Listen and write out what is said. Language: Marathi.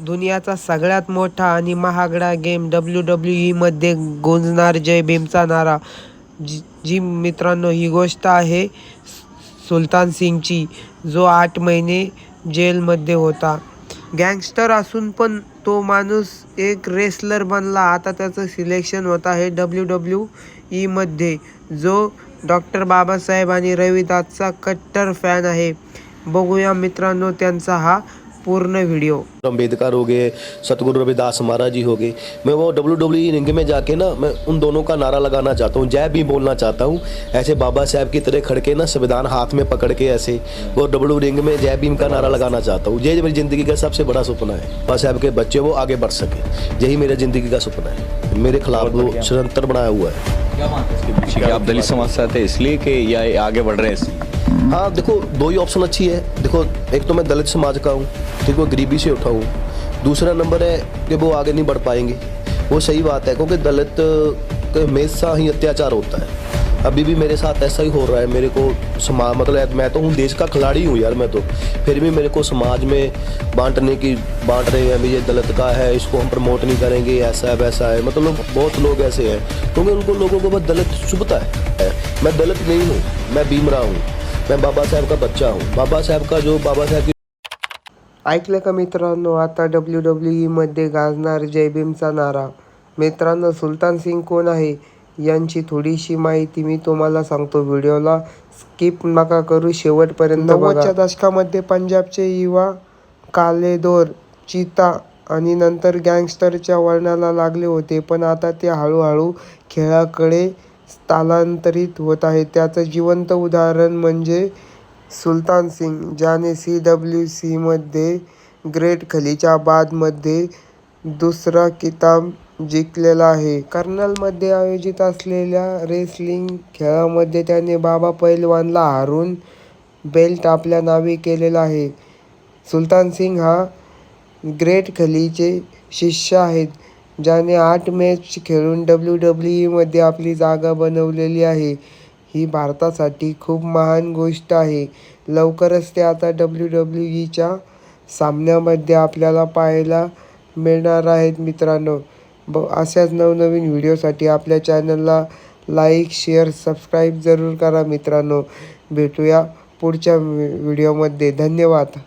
दुनियाचा सगळ्यात मोठा आणि महागडा गेम डब्ल्यू डब्ल्यू ईमध्ये गुंजणार जय भीमचा नारा. जी जी मित्रांनो ही गोष्ट आहे सुलतान सिंगची जो आठ महिने जेलमध्ये होता. गँगस्टर असून पण तो माणूस एक रेसलर बनला. आता त्याचं सिलेक्शन होत आहे डब्ल्यू डब्ल्यू ईमध्ये जो डॉक्टर बाबासाहेब आणि रविदासचा कट्टर फॅन आहे. बघूया मित्रांनो त्यांचा हा पूर्ण वीडियो। अंबेडकर हो गए सतगुरु रविदास महाराज जी हो गए। मैं वो डब्ल्यू डब्ल्यू रिंग में जाके ना मैं उन दोनों का नारा लगाना चाहता हूँ जय भी बोलना चाहता हूँ। ऐसे बाबा साहब की तरह खड़के ना संविधान हाथ में पकड़ के ऐसे वो डब्ल्यू रिंग में जय भीम का नारा लगाना चाहता हूँ। ये मेरी ज़िंदगी का सबसे बड़ा सपना है। बाबा साहब के बच्चे वो आगे बढ़ सके। यही मेरा ज़िंदगी का सपना है। मेरे खिलाफ वो षडयंत्र बनाया हुआ है। हैं आप दलित समाज से आते इसलिए कि या ये आगे बढ़ रहे हैं? हाँ देखो, दो ही ऑप्शन अच्छी है। देखो, एक तो मैं दलित समाज का हूँ ठीक है गरीबी से उठा हूँ। दूसरा नंबर है कि वो आगे नहीं बढ़ पाएँगे। वो सही बात है, क्योंकि दलित के हमेशा ही अत्याचार होता है। अभी भी मेरे साथ ऐसा ही हो रहा है, मेरे को समाज मतलब मैं तो हूँ, देश का खिलाड़ी हूँ यार मैं तो। फिर भी मेरे को समाज में बांटने की, बांट रहे हैं, अभी ये दलित का है, इसको हम प्रमोट नहीं करेंगे, ऐसा है, वैसा है। मतलब बहुत लोग ऐसे हैं, क्योंकि उनको लोगों को बस दलित चुभता है। मैं दलित नहीं हूँ, मैं भीमराव हूँ। मैं बाबा साहेब का बच्चा हूँ। बाबा साहेब का जो बाबा साहेब की ऐकलं का मित्रांनो? आता डब्ल्यू डब्ल्यू ईमध्ये गाजणार जय भीमचा नारा. मित्रांनो सुलतान सिंग कोण आहे? यांची थोडीशी माहिती मी तुम्हाला सांगतो व्हिडिओला. स्किप नका करू शेवटपर्यंत नव्वदच्या दशकामध्ये पंजाबचे युवा कालेदोर चिता आणि नंतर गँगस्टरच्या वळणाला लागले होते. पण आता ते हळूहळू खेळाकडे स्थलांतरित होत आहे. त्याचं जिवंत उदाहरण म्हणजे सुलतान सिंग ज्याने सी डब्ल्यू सीमध्ये ग्रेट खलीच्या बादमध्ये दुसरा किताब जिंकलेला आहे. कर्नलमध्ये आयोजित असलेल्या रेसलिंग खेळामध्ये त्याने बाबा पैलवानला हारून बेल्ट आपल्या नावे केलेला आहे. सुलतान सिंग हा ग्रेट खलीचे शिष्य आहेत. ज्याने आठ मॅच खेळून डब्ल्यू डब्ल्यू ईमध्ये आपली जागा बनवलेली आहे. ही भारतासाठी खूप महान गोष्ट आहे. लवकरच ते आता डब्ल्यू डब्ल्यू ईच्या सामन्यामध्ये आपल्याला पाहायला मिळणार आहेत मित्रांनो. ब अशाच नवनवीन व्हिडिओसाठी आपल्या चॅनलला लाईक शेअर सबस्क्राईब जरूर करा मित्रांनो. भेटूया पुढच्या व्हिडिओमध्ये. धन्यवाद.